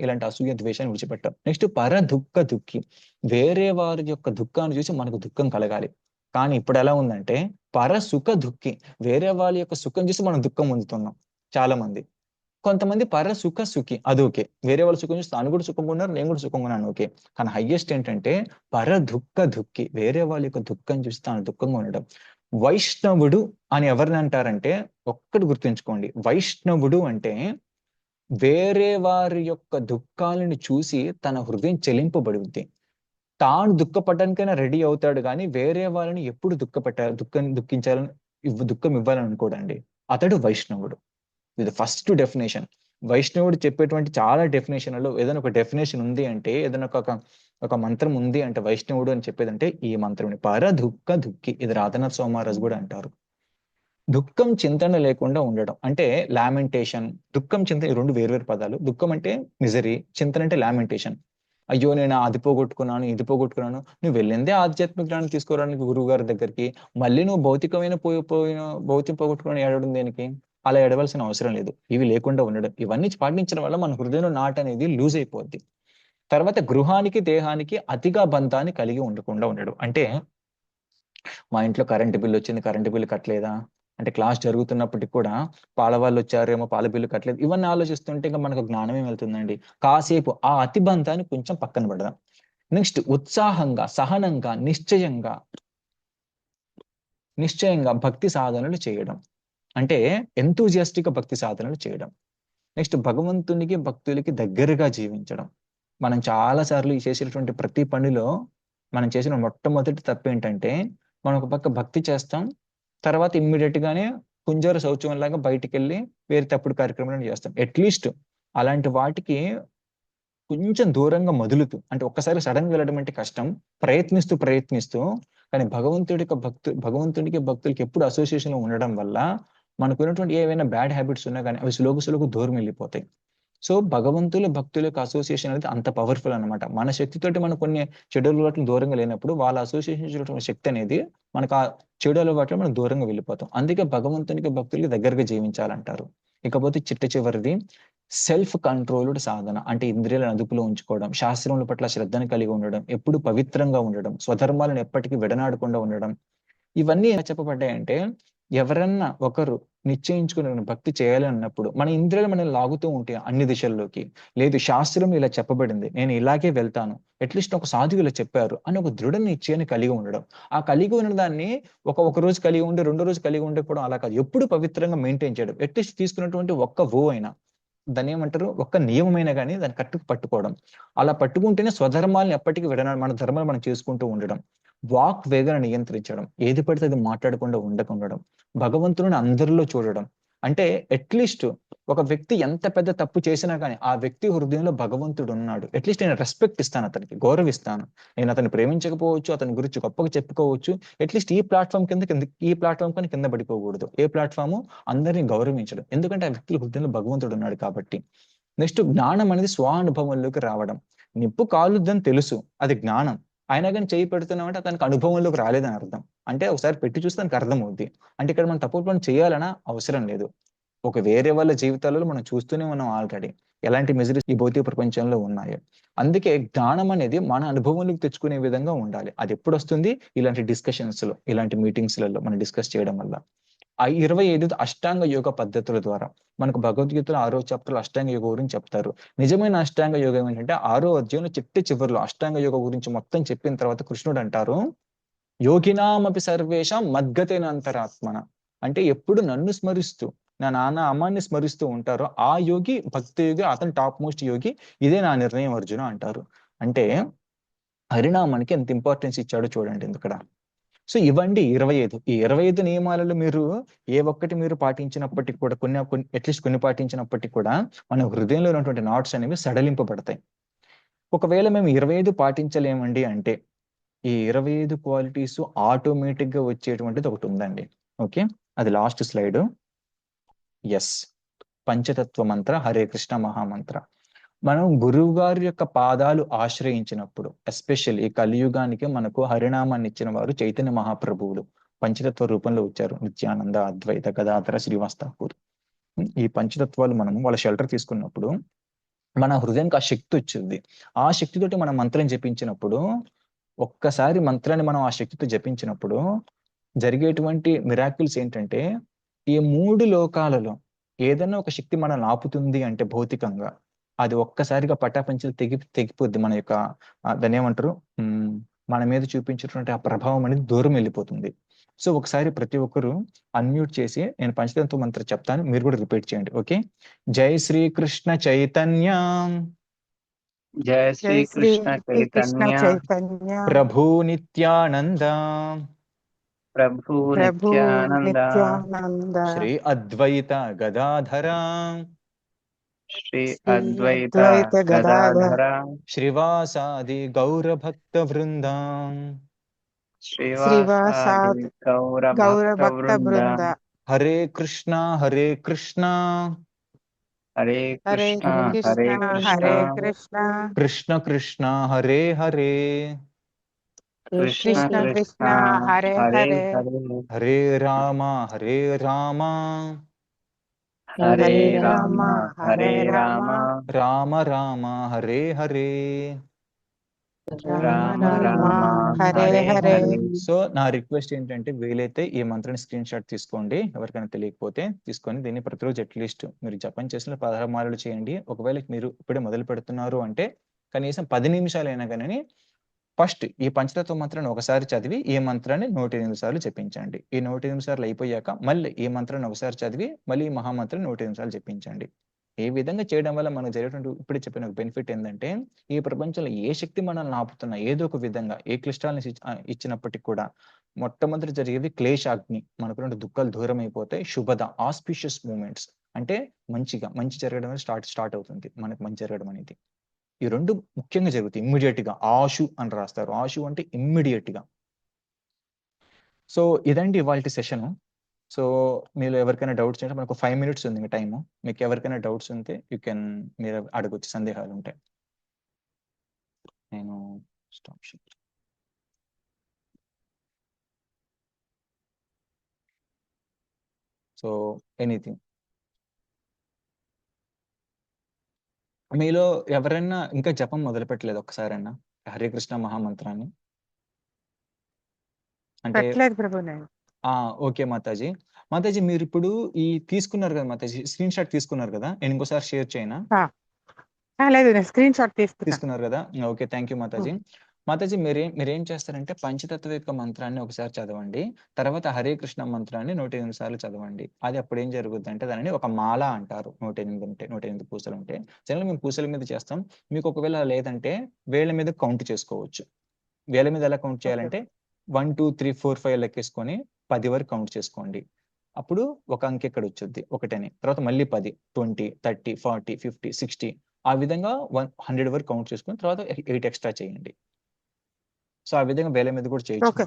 ఇలాంటి అసూయ ద్వేషాన్ని విడిచిపెట్టడం. నెక్స్ట్ పర దుఃఖ. దుఃఖి వేరే వారి యొక్క దుఃఖాన్ని చూసి మనకు దుఃఖం కలగాలి. కానీ ఇప్పుడు ఎలా ఉందంటే పర సుఖ దుఃఖి. వేరే వాళ్ళ యొక్క సుఖం చూసి మనం దుఃఖం పొందుతున్నాం చాలా మంది కొంతమంది పర సుఖ. సుఖి అది ఓకే. వేరే వాళ్ళ సుఖం చూసి తాను కూడా సుఖంగా ఉన్నారు నేను కూడా సుఖంగా ఉన్నాను ఓకే. కానీ హైయెస్ట్ ఏంటంటే పర దుఃఖ. దుఃఖి వేరే వాళ్ళ యొక్క దుఃఖం చూసి తాను దుఃఖంగా ఉండడం. వైష్ణవుడు అని ఎవరిని అంటారంటే ఒక్కటి గుర్తుంచుకోండి. వైష్ణవుడు అంటే వేరే వారి యొక్క దుఃఖాలను చూసి తన హృదయం చెలింపబడుద్ది. తాను దుఃఖపడడానికైనా రెడీ అవుతాడు కానీ వేరే వాళ్ళని ఎప్పుడు దుఃఖపెట్టాలి దుఃఖం దుఃఖించాలని ఇవ్వ దుఃఖం ఇవ్వాలని అనుకోడండి అతడు వైష్ణవుడు. ఇది ఫస్ట్ డెఫినేషన్. వైష్ణవుడు చెప్పేటువంటి చాలా డెఫినేషన్లలో ఏదైనా ఒక డెఫినేషన్ ఉంది అంటే ఏదైనా ఒక ఒక మంత్రం ఉంది అంటే వైష్ణవుడు అని చెప్పేదంటే ఈ మంత్రం పర దుఃఖ దుఃఖి ఇది రాధనాథ్ సోమారాజు కూడా అంటారు. దుఃఖం చింతన లేకుండా ఉండడం అంటే లామెంటేషన్ దుఃఖం చింతన ఈ రెండు వేర్వేరు పదాలు. దుఃఖం అంటే మిజరీ చింతన అంటే లామెంటేషన్ అయ్యో నేను అది పోగొట్టుకున్నాను ఇది పోగొట్టుకున్నాను. నువ్వు వెళ్ళిందే ఆధ్యాత్మిక జ్ఞానం తీసుకోవడానికి గురువు గారి దగ్గరికి. మళ్ళీ నువ్వు భౌతికమైన పోయి పోయిన భౌతిక పోగొట్టుకుని ఏడవడం దేనికి? అలా ఎడవలసిన అవసరం లేదు. ఇవి లేకుండా ఉండడం. ఇవన్నీ పాటించడం వల్ల మన హృదయంలో నాట అనేది లూజ్ అయిపోద్ది. తర్వాత గృహానికి దేహానికి అతిగా బంధాన్ని కలిగి ఉండకుండా ఉండడం. అంటే మా ఇంట్లో కరెంటు బిల్లు వచ్చింది కరెంటు బిల్లు కట్టలేదా? అంటే క్లాస్ జరుగుతున్నప్పటికి కూడా పాల వాళ్ళు వచ్చారేమో పాల బిల్లు కట్టలేదు. ఇవన్నీ ఆలోచిస్తుంటే ఇంకా మనకు జ్ఞానమే వెళ్తుందండి? కాసేపు ఆ అతి బంధాన్ని కొంచెం పక్కన పెడదాం. నెక్స్ట్ ఉత్సాహంగా సహనంగా నిశ్చయంగా నిశ్చయంగా భక్తి సాధనలు చేయడం. అంటే ఎంతూజియాస్టిక్ భక్తి సాధనలు చేయడం. నెక్స్ట్ భగవంతునికి భక్తులకి దగ్గరగా జీవించడం. మనం చాలా సార్లు ఈ ప్రతి పనిలో మనం చేసిన మొట్టమొదటి తప్పు ఏంటంటే మనం ఒక పక్క భక్తి చేస్తాం తర్వాత ఇమ్మీడియట్ గానే కుంజర శౌచం లాగా బయటికి వెళ్ళి వేరే తప్పుడు కార్యక్రమాలను చేస్తాం. అట్లీస్ట్ అలాంటి వాటికి కొంచెం దూరంగా మొదలుతూ అంటే ఒక్కసారి సడన్ వెళ్ళడం అంటే కష్టం ప్రయత్నిస్తూ ప్రయత్నిస్తూ కానీ భగవంతుడి భక్తు భగవంతుడికి భక్తులకి ఎప్పుడు అసోసియేషన్ ఉండడం వల్ల మనకు ఉన్నటువంటి ఏవైనా బ్యాడ్ హ్యాబిట్స్ ఉన్నా కానీ అవి సులోకు సులోకు దూరం వెళ్ళిపోతాయి. సో భగవంతుల భక్తుల యొక్క అసోసియేషన్ అనేది అంత పవర్ఫుల్ అన్నమాట. మన శక్తితోటి మనం కొన్ని చెడు అలవాట్లు దూరంగా లేనప్పుడు వాళ్ళ అసోసియేషన్ చేసినటువంటి శక్తి అనేది మనకు ఆ చెడు అలవాట్లు మనం దూరంగా వెళ్ళిపోతాం. అందుకే భగవంతునికి భక్తులకి దగ్గరగా జీవించాలంటారు. ఇకపోతే చిట్ట చివరిది సెల్ఫ్ కంట్రోల్డ్ సాధన అంటే ఇంద్రియాలను అదుపులో ఉంచుకోవడం శాస్త్రముల పట్ల శ్రద్ధను కలిగి ఉండడం ఎప్పుడు పవిత్రంగా ఉండడం స్వధర్మాలను ఎప్పటికీ విడనాడకుండా ఉండడం. ఇవన్నీ ఎలా చెప్పబడ్డాయంటే ఎవరన్నా ఒకరు నిశ్చయించుకుని భక్తి చేయాలన్నప్పుడు మన ఇంద్రియాలు మనం లాగుతూ ఉంటాయి అన్ని దిశల్లోకి. లేదు శాస్త్రం ఇలా చెప్పబడింది నేను ఇలాగే వెళ్తాను అట్లీస్ట్ ఒక సాధువు ఇలా చెప్పారు అని ఒక దృఢ నిశ్చయాన్ని కలిగి ఉండడం. ఆ కలిగి ఉన్న దాన్ని ఒక ఒక రోజు కలిగి ఉండి రెండో రోజు కలిగి ఉండకపోవడం అలా కాదు. ఎప్పుడు పవిత్రంగా మెయింటైన్ చేయడం. అట్లీస్ట్ తీసుకున్నటువంటి ఒక్క ఓ అయినా దాన్ని ఏమంటారు? ఒక్క నియమమైన కానీ దాన్ని కట్టుకు పట్టుకోవడం. అలా పట్టుకుంటేనే స్వధర్మాలను ఎప్పటికీ విడనాడు మన ధర్మాలు మనం చేసుకుంటూ ఉండడం. వాక్ వేగాన్ని నియంత్రించడం ఏది పడితే అది మాట్లాడకుండా ఉండకుండడం భగవంతుని అందరిలో చూడడం. అంటే అట్లీస్ట్ ఒక వ్యక్తి ఎంత పెద్ద తప్పు చేసినా కానీ ఆ వ్యక్తి హృదయంలో భగవంతుడు ఉన్నాడు. అట్లీస్ట్ నేను రెస్పెక్ట్ ఇస్తాను అతనికి గౌరవిస్తాను. నేను అతను ప్రేమించకపోవచ్చు అతని గురించి గొప్పగా చెప్పుకోవచ్చు. అట్లీస్ట్ ఈ ప్లాట్ఫామ్ కింద కింద ఈ ప్లాట్ఫామ్ కానీ కింద పడిపోకూడదు. ఏ ప్లాట్ఫామ్ అందరినీ గౌరవించడం. ఎందుకంటే ఆ వ్యక్తి హృదయంలో భగవంతుడు ఉన్నాడు కాబట్టి. నెక్స్ట్ జ్ఞానం అనేది స్వానుభవంలోకి రావడం. నిప్పు కాలుద్దని తెలుసు అది జ్ఞానం. అయినా కానీ చేయి పెడుతున్నామంటే అతనికి అనుభవంలోకి రాలేదని అర్థం. అంటే ఒకసారి పెట్టి చూస్తే దానికి అర్థం అవుద్ది. అంటే ఇక్కడ మనం తప్పు పని చేయాలన్నా అవసరం లేదు. ఒక వేరే వాళ్ళ జీవితాలలో మనం చూస్తూనే ఉన్నాం ఆల్రెడీ. ఎలాంటి మెజరీస్ ఈ భౌతిక ప్రపంచంలో ఉన్నాయి. అందుకే జ్ఞానం అనేది మన అనుభవంలోకి తెచ్చుకునే విధంగా ఉండాలి. అది ఎప్పుడు వస్తుంది? ఇలాంటి డిస్కషన్స్లో ఇలాంటి మీటింగ్స్లలో మనం డిస్కస్ చేయడం వల్ల. ఆ ఇరవై ఐదు అష్టాంగ యోగ పద్ధతుల ద్వారా మనకు భగవద్గీతలో ఆరో చాప్టర్లు అష్టాంగ యోగ గురించి చెప్తారు. నిజమైన అష్టాంగ యోగం ఏంటంటే ఆరో అధ్యాయంలో చిట్టి చివరిలో అష్టాంగ యోగ గురించి మొత్తం చెప్పిన తర్వాత కృష్ణుడు అంటారు యోగినామపి సర్వేషాం మద్గతైన అంతరాత్మన అంటే ఎప్పుడు నన్ను స్మరిస్తూ నా నాన్న అమ్మాన్ని స్మరిస్తూ ఉంటారో ఆ యోగి భక్తి యోగి అతను టాప్ మోస్ట్ యోగి ఇదే నా నిర్ణయం అర్జున అంటారు. అంటే హరినామానికి ఎంత ఇంపార్టెన్స్ ఇచ్చాడో చూడండి ఇక్కడ సో ఇవ్వండి ఇరవై ఐదు ఈ ఇరవై ఐదు నియమాలలో మీరు ఏ ఒక్కటి మీరు పాటించినప్పటికీ కూడా కొన్ని కొన్ని అట్లీస్ట్ కొన్ని పాటించినప్పటికీ కూడా మన హృదయంలో ఉన్నటువంటి నాట్స్ అనేవి సడలింపబడతాయి. ఒకవేళ మేము ఇరవై ఐదు పాటించలేమండి అంటే ఈ ఇరవై ఐదు క్వాలిటీస్ ఆటోమేటిక్గా వచ్చేటువంటిది ఒకటి ఉందండి. ఓకే? అది లాస్ట్ స్లైడ్. ఎస్. పంచతత్వ మంత్ర హరే కృష్ణ మహామంత్ర. మనం గురువు గారి యొక్క పాదాలు ఆశ్రయించినప్పుడు ఎస్పెషల్ ఈ కలియుగానికి మనకు హరినామాన్ని ఇచ్చిన వారు చైతన్య మహాప్రభువులు. పంచతత్వ రూపంలో వచ్చారు. నిత్యానంద అద్వైత గదాధర శ్రీవాస్ ఠాకూర్ ఈ పంచతత్వాలు మనం వాళ్ళ షెల్టర్ తీసుకున్నప్పుడు మన హృదయానికి ఆ శక్తి వచ్చింది. ఆ శక్తితోటి మనం మంత్రం జపించినప్పుడు ఒక్కసారి మంత్రాన్ని మనం ఆ శక్తితో జపించినప్పుడు జరిగేటువంటి మిరాకిల్స్ ఏంటంటే ఈ మూడు లోకాలలో ఏదైనా ఒక శక్తి మనల్ని ఆపుతుంది అంటే భౌతికంగా అది ఒక్కసారిగా పటాపంచలు తెగి తెగిపోద్ది మన యొక్క ఆ, దాన్ని ఏమంటారు? మన మీద చూపించేటువంటి ఆ ప్రభావం అనేది దూరం వెళ్ళిపోతుంది. సో ఒకసారి ప్రతి ఒక్కరు అన్మ్యూట్ చేసి నేను పంచతంత్ర మంత్రం చెప్తాను మీరు కూడా రిపీట్ చేయండి ఓకే? జై శ్రీ కృష్ణ చైతన్య! జయ శ్రీ జై శ్రీ కృష్ణ చైతన్య! ప్రభు నిత్యానంద! ప్రభు నిత్యానంద! శ్రీ అద్వైత గదాధర! శ్రీ శ్రీ అద్వైత అద్వైత గదాధర గదాధర శ్రీవాసాది గౌరభక్త బృందం శ్రీవాసాది శ్రీవాసాది గౌర గౌర భక్త భక్త వృంద బృంద హరే కృష్ణ హరే కృష్ణ హరే హరే కృష్ణ హరే కృష్ణ కృష్ణ హరే కృష్ణ కృష్ణ కృష్ణ హరే రామ హరే రామ. హరే హరే. రామ రామ హరే హరే సో నా రిక్వెస్ట్ ఏంటంటే వీలైతే ఈ మంత్రాన్ని స్క్రీన్ షాట్ తీసుకోండి. ఎవరికైనా తెలియకపోతే తీసుకొని దీన్ని ప్రతిరోజు అట్లీస్ట్ మీరు జపం చేసిన పదహారు మాలలు చేయండి. ఒకవేళ మీరు ఇప్పుడే మొదలు పెడుతున్నారు అంటే కనీసం పది నిమిషాలు అయినా కానీ ఫస్ట్ ఈ పంచతత్వ మంత్రాన్ని ఒకసారి చదివి ఈ మంత్రాన్ని నూట ఎనిమిది సార్లు చెప్పించండి. ఈ నూట ఎనిమిది సార్లు అయిపోయాక మళ్ళీ ఈ మంత్రాన్ని ఒకసారి చదివి మళ్ళీ ఈ మహామంత్రం నూట ఎనిమిది సార్లు చెప్పించండి. ఏ విధంగా చేయడం వల్ల మనకు జరిగేటువంటి ఇప్పుడే చెప్పిన బెనిఫిట్ ఏంటంటే ఈ ప్రపంచంలో ఏ శక్తి మనల్ని ఆపుతున్నా ఏదో ఒక విధంగా ఏ క్లిష్టాలను ఇచ్చి- ఇచ్చినప్పటికీ కూడా మొట్టమొదటి జరిగేవి క్లేశాగ్ని. మనకున్న దుఃఖాలు దూరం అయిపోతాయి శుభద ఆస్పిషియస్ మూమెంట్స్. అంటే మంచిగా మంచి జరగడం అనేది స్టార్ట్ స్టార్ట్ అవుతుంది. మనకు మంచి జరగడం అనేది. ఈ రెండు ముఖ్యంగా జరుగుతాయి. ఇమ్మీడియట్గా ఆశు అని రాస్తారు. ఆశు అంటే ఇమ్మీడియట్గా సో ఇదండి ఇవాళ సెషన్. సో మీరు ఎవరికైనా డౌట్స్ ఉంటే మనకు ఫైవ్ మినిట్స్ ఉంది ఇంకా టైం మీకు ఎవరికైనా డౌట్స్ ఉంటే యూ కెన్ మీరు అడగొచ్చు సందేహాలు ఉంటాయి నేను స్టాప్ సో ఎనీథింగ్ మీలో ఎవరైనా ఇంకా జపం మొదలు పెట్టలేదు ఒకసారైనా హరే కృష్ణ మహామంత్రాన్ని? అంటే పెట్టలేదు ప్రభు నేను. ఆ ఓకే మాతాజీ. మాతాజీ మీరు ఇప్పుడు ఈ తీసుకున్నారు కదా మాతాజీ స్క్రీన్ షాట్ తీసుకున్నారు కదా? నేను ఇంకోసారి షేర్ చేయనా? ఆ, లేదు నేను స్క్రీన్ షాట్ తీసుకున్నా. తీసుకున్నారు కదా? Okay thank you Mataji Mataji మీరేం మీరేం చేస్తారంటే పంచతత్వ యొక్క మంత్రాన్ని ఒకసారి చదవండి తర్వాత హరే కృష్ణ మంత్రాన్ని నూట ఎనిమిది సార్లు చదవండి. అది అప్పుడు ఏం జరుగుతుంది అంటే దానిని ఒక మాల అంటారు. నూట ఎనిమిది ఉంటే నూట ఎనిమిది పూసలు ఉంటే. జనరల్ మేము పూసల మీద చేస్తాం. మీకు ఒకవేళ లేదంటే వేళ్ళ మీద కౌంట్ చేసుకోవచ్చు. వేళ్ళ మీద ఎలా కౌంట్ చేయాలంటే one two three four five లెక్కేసుకొని పది వరకు కౌంట్ చేసుకోండి. అప్పుడు ఒక అంకె ఇక్కడ వచ్చుద్ది. ఒకటని. తర్వాత మళ్ళీ పది twenty thirty forty fifty sixty ఆ విధంగా వన్ హండ్రెడ్ వరకు కౌంట్ చేసుకుని తర్వాత ఎయిట్ ఎక్స్ట్రా చేయండి. సో ఆ విధంగా వేల మీద కూడా చేయొచ్చు.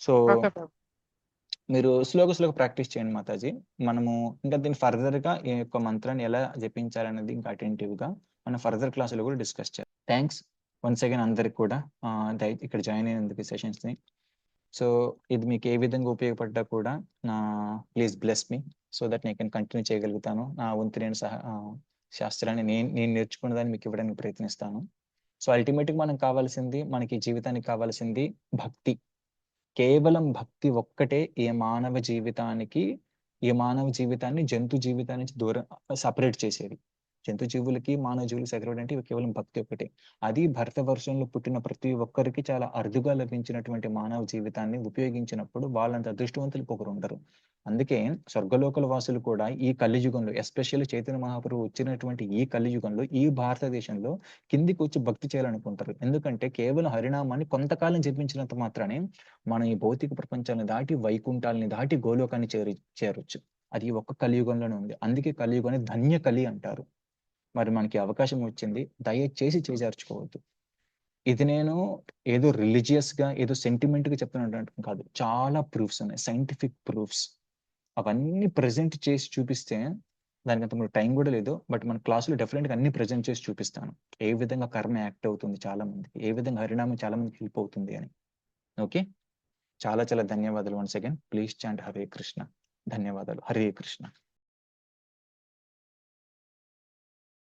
సో మీరు స్లోగా స్లోగా ప్రాక్టీస్ చేయండి మాతాజీ. మనము ఇంకా దీన్ని ఫర్దర్గా ఈ యొక్క మంత్రాన్ని ఎలా జపించాలనేది ఇంకా అటెంటివ్గా మనం ఫర్దర్ క్లాసులో కూడా డిస్కస్ చేయాలి థ్యాంక్స్ వన్స్ అగైన్ అందరికి కూడా ఇక్కడ జాయిన్ అయినందుకు సెషన్స్ని సో ఇది మీకు ఏ విధంగా ఉపయోగపడ్డా కూడా నా please bless me so that నేను కంటిన్యూ చేయగలుగుతాను. నా వంతు నేను సహా శాస్త్రాన్ని నేను నేను నేర్చుకున్న దాన్ని మీకు ఇవ్వడానికి ప్రయత్నిస్తాను. సో అల్టిమేట్గా మనం కావాల్సింది మనకి జీవితానికి కావాల్సింది భక్తి. కేవలం భక్తి ఒక్కటే ఈ మానవ జీవితానికి ఈ మానవ జీవితాన్ని జంతు జీవితాన్ని దూరం సపరేట్ చేసేది. జంతు జీవులకి మానవ జీవులు అంటే కేవలం భక్తి ఒకటి అది భరత వర్షంలో పుట్టిన ప్రతి ఒక్కరికి చాలా అరుదుగా లభించినటువంటి మానవ జీవితాన్ని ఉపయోగించినప్పుడు వాళ్ళంత అదృష్టవంతులు ఒకరు ఉండరు. అందుకే స్వర్గలోకల వాసులు కూడా ఈ కలియుగంలో ఎస్పెషల్లీ చైతన్య మహాప్రభు వచ్చినటువంటి ఈ కలియుగంలో ఈ భారతదేశంలో కిందికి వచ్చి భక్తి చేయాలనుకుంటారు. ఎందుకంటే కేవలం హరినామాన్ని కొంతకాలం జపించినంత మాత్రమే మనం ఈ భౌతిక ప్రపంచాన్ని దాటి వైకుంఠాలని దాటి గోలోకాన్ని చేరి చేరొచ్చు. అది ఒక్క కలియుగంలోనే ఉంది. అందుకే కలియుగాన్ని ధన్య కలి అంటారు. మరి మనకి అవకాశం వచ్చింది. దయచేసి చేజార్చుకోవద్దు ఇది నేను ఏదో రిలీజియస్గా ఏదో సెంటిమెంట్గా చెప్తున్నట్టు కాదు. చాలా ప్రూఫ్స్ ఉన్నాయి. Scientific proofs. అవన్నీ ప్రజెంట్ చేసి చూపిస్తే దానికంత మనకు టైం కూడా లేదు. బట్ మన క్లాసులో డెఫినెట్గా అన్ని ప్రజెంట్ చేసి చూపిస్తాను. ఏ విధంగా కర్మ యాక్ట్ అవుతుంది చాలా మందికి ఏ విధంగా హరినామం చాలా మందికి హెల్ప్ అవుతుంది అని. ఓకే? చాలా చాలా ధన్యవాదాలు once again. Please chant Hare Krishna. ధన్యవాదాలు. హరే కృష్ణ.